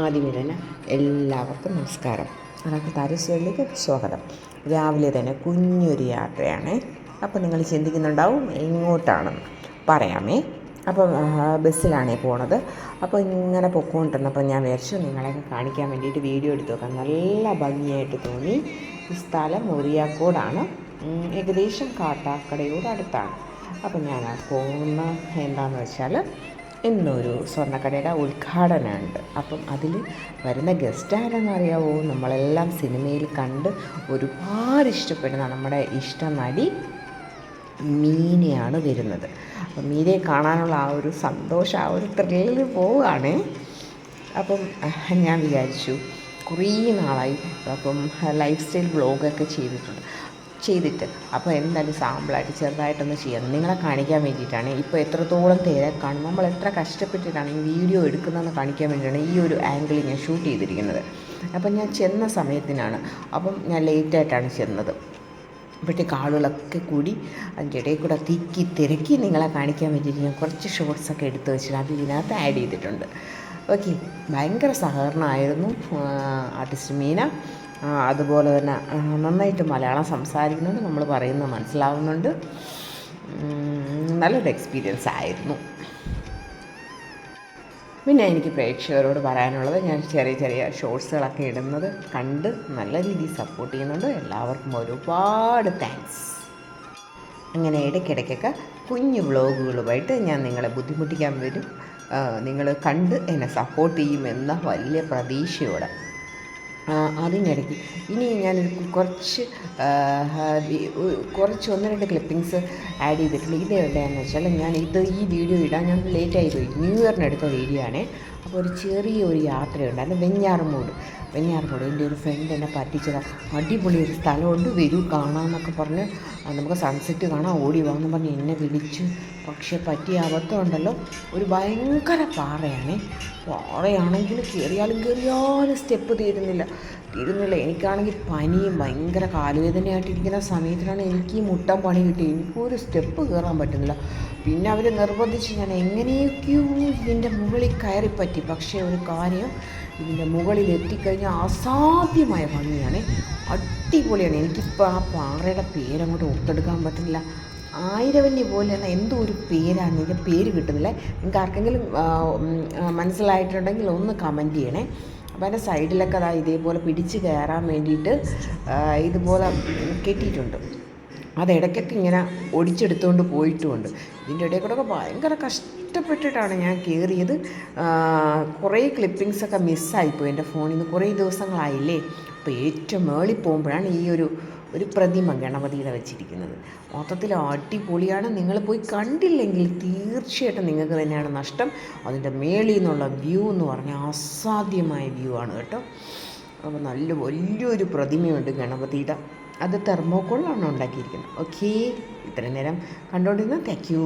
ആദ്യമേ എല്ലാവർക്കും നമസ്കാരം. അതൊക്കെ താരശ്ശേരിയിലേക്ക് സ്വാഗതം. രാവിലെ തന്നെ കുഞ്ഞൊരു യാത്രയാണ്. അപ്പോൾ നിങ്ങൾ ചിന്തിക്കുന്നുണ്ടാവും എങ്ങോട്ടാണെന്ന് പറയാമേ. അപ്പം ബസ്സിലാണ് പോണത്. അപ്പോൾ ഇങ്ങനെ പൊക്കോണ്ടിരുന്നപ്പോൾ ഞാൻ വിചാരിച്ചു നിങ്ങളെയൊക്കെ കാണിക്കാൻ വേണ്ടിയിട്ട് വീഡിയോ എടുത്തു നോക്കാം നല്ല ഭംഗിയായിട്ട് തോന്നി. ഈ സ്ഥലം മുറിയാക്കോടാണ്. ഏകദേശം കാട്ടാക്കടയോട് അടുത്താണ്. അപ്പം ഞാൻ പോകുന്ന എന്താണെന്ന് വെച്ചാൽ ഇന്നൊരു സ്വർണക്കടയുടെ ഉദ്ഘാടനമുണ്ട്. അപ്പം അതിൽ വരുന്ന ഗസ്റ്റ് ആരെന്ന് അറിയാവോ? നമ്മളെല്ലാം സിനിമയിൽ കണ്ട് ഒരുപാട് ഇഷ്ടപ്പെടുന്ന നമ്മുടെ ഇഷ്ട നടി മീനയാണ് വരുന്നത്. അപ്പം മീനയെ കാണാനുള്ള ആ ഒരു സന്തോഷം ആ ഒരു ത്രില്ലിൽ പോവുകയാണ്. അപ്പം ഞാൻ വിചാരിച്ചു കുറേ നാളായി അപ്പം ലൈഫ് സ്റ്റൈൽ വ്ളോഗൊക്കെ ചെയ്തിട്ടുണ്ട്. ചെയ്തിട്ട്. അപ്പോൾ എന്തായാലും സാമ്പിളായിട്ട് ചെറുതായിട്ടൊന്ന് ചെയ്യാം നിങ്ങളെ കാണിക്കാൻ വേണ്ടിയിട്ടാണ്. ഇപ്പോൾ എത്രത്തോളം തിരക്കാണ് നമ്മൾ എത്ര കഷ്ടപ്പെട്ടിട്ടാണ് ഈ വീഡിയോ എടുക്കുന്നതെന്ന് കാണിക്കാൻ വേണ്ടിയിട്ടാണ് ഈ ഒരു ആംഗിളിൽ ഞാൻ ഷൂട്ട് ചെയ്തിരിക്കുന്നത്. അപ്പം ഞാൻ ചെന്ന സമയത്തിനാണ്. അപ്പം ഞാൻ ലേറ്റായിട്ടാണ് ചെന്നത്. അപ്പോഴത്തേക്ക് ആളുകളൊക്കെ കൂടി അതിന്റെ ഇടയിൽ കൂടെ തിക്കി തിരക്കി നിങ്ങളെ കാണിക്കാൻ വേണ്ടിയിട്ട് ഞാൻ കുറച്ച് ഷോർട്സൊക്കെ എടുത്ത് വെച്ചിട്ട് അത് ഇതിനകത്ത് ആഡ് ചെയ്തിട്ടുണ്ട്. ഓക്കെ ഭയങ്കര സഹകരണമായിരുന്നു ആർട്ടിസ്റ്റ് മീന. അതുപോലെ തന്നെ നന്നായിട്ട് മലയാളം സംസാരിക്കുന്നത് നമ്മൾ പറയുന്നത് മനസ്സിലാവുന്നുണ്ട്. നല്ലൊരു എക്സ്പീരിയൻസ് ആയിരുന്നു. പിന്നെ എനിക്ക് പ്രേക്ഷകരോട് പറയാനുള്ളത് ഞാൻ ചെറിയ ചെറിയ ഷോർട്സുകളൊക്കെ ഇടുന്നത് കണ്ട് നല്ല രീതിയിൽ സപ്പോർട്ട് ചെയ്യുന്നുണ്ട്. എല്ലാവർക്കും ഒരുപാട് താങ്ക്സ് അങ്ങനെ ഇടയ്ക്കിടയ്ക്കൊക്കെ കുഞ്ഞു വ്ളോഗുകളുമായിട്ട് ഞാൻ നിങ്ങളെ ബുദ്ധിമുട്ടിക്കാൻ വരും. നിങ്ങൾ കണ്ട് എന്നെ സപ്പോർട്ട് ചെയ്യുമെന്ന വലിയ പ്രതീക്ഷയോടെ. അതിനിടയ്ക്ക്. ഇനി ഞാൻ കുറച്ച് കുറച്ച് ഒന്ന് രണ്ട് ക്ലിപ്പിങ്സ് ആഡ് ചെയ്തിട്ടുണ്ട്. ഇത് എവിടെയാണെന്ന് വെച്ചാൽ ഞാൻ ഇത് ഈ വീഡിയോ ഇടാൻ ഞാൻ ലേറ്റായി പോയി. ന്യൂ ഇയറിനടുത്ത വീഡിയോ ആണ്. അപ്പോൾ ഒരു ചെറിയൊരു യാത്രയുണ്ടായിരുന്നു വെഞ്ഞാറമൂട് വെഞ്ഞാറമൂട് എന്റെ ഒരു ഫ്രണ്ട് എന്നെ പറ്റിച്ചത്. അടിപൊളി ഒരു സ്ഥലമുണ്ട് വരൂ കാണാമെന്നൊക്കെ പറഞ്ഞ് നമുക്ക് സൺസെറ്റ് കാണാം ഓടി വാന്ന് പറഞ്ഞ് എന്നെ വിളിച്ചു. പക്ഷേ പറ്റിയ അബദ്ധമുണ്ടല്ലോ ഒരു ഭയങ്കര പാറയാണ്. പാറയാണെങ്കിൽ കയറിയാലും കയറിയാലും സ്റ്റെപ്പ് തീരുന്നില്ല. തീരുന്നില്ല. എനിക്കാണെങ്കിൽ പനിയും ഭയങ്കര കാലുവേദനയായിട്ടിരിക്കുന്ന സമയത്തിലാണ് എനിക്ക് ഈ മുട്ടം പണി കിട്ടി എനിക്കൊരു സ്റ്റെപ്പ് കയറാൻ പറ്റുന്നില്ല. പിന്നെ അവർ നിർബന്ധിച്ച് ഞാൻ എങ്ങനെയൊക്കെയോ ഇതിന്റെ മുകളിൽ കയറിപ്പറ്റി. പക്ഷേ ഒരു കാര്യം ഇതിന്റെ മുകളിൽ എത്തിക്കഴിഞ്ഞാൽ അസാധ്യമായ ഭംഗിയാണ്. അടിപൊളിയാണ്. എനിക്കിപ്പോൾ ആ പാറയുടെ പേരങ്ങോട്ട് ഒത്തെടുക്കാൻ പറ്റുന്നില്ല. ആയിരവല്ലി പോലെയുള്ള എന്തോ ഒരു പേരാണ്. ഇതിന്റെ പേര് കിട്ടുന്നില്ല. നിങ്ങൾക്ക് ആർക്കെങ്കിലും മനസ്സിലായിട്ടുണ്ടെങ്കിൽ ഒന്ന് കമന്റ് ചെയ്യണേ. അപ്പോൾ അതിന്റെ സൈഡിലൊക്കെ അതാ ഇതേപോലെ പിടിച്ച് കയറാൻ വേണ്ടിയിട്ട് ഇതുപോലെ കെട്ടിയിട്ടുണ്ട്. അത് ഇടയ്ക്കൊക്കെ ഇങ്ങനെ ഒടിച്ചെടുത്തുകൊണ്ട് പോയിട്ടുമുണ്ട് ഇതിന്റെ ഇടയിൽ കൂടെ ഭയങ്കര കഷ്ടപ്പെട്ടിട്ടാണ് ഞാൻ കയറിയത് കുറേ ക്ലിപ്പിങ്സൊക്കെ മിസ്സായിപ്പോയി എന്റെ ഫോണിൽ നിന്ന് കുറേ ദിവസങ്ങളായില്ലേ? അപ്പോൾ ഏറ്റവും മേളിൽ പോകുമ്പോഴാണ് ഈ ഒരു ഒരു പ്രതിമ ഗണപതിയുടെ വെച്ചിരിക്കുന്നത്. മൊത്തത്തിൽ അടിപൊളിയാണ്. നിങ്ങൾ പോയി കണ്ടില്ലെങ്കിൽ തീർച്ചയായിട്ടും നിങ്ങൾക്ക് തന്നെയാണ് നഷ്ടം. അതിന്റെ മേളിൽ നിന്നുള്ള വ്യൂ എന്ന് പറഞ്ഞാൽ അസാധ്യമായ വ്യൂ ആണ് കേട്ടോ. അപ്പോൾ നല്ല വലിയൊരു പ്രതിമയുണ്ട് ഗണപതിയുടെ. അത് തെർമോക്കോളിലാണ് ഉണ്ടാക്കിയിരിക്കുന്നത്. ഓക്കേ ഇത്രയും നേരം കണ്ടുകൊണ്ടിരുന്ന താങ്ക് യു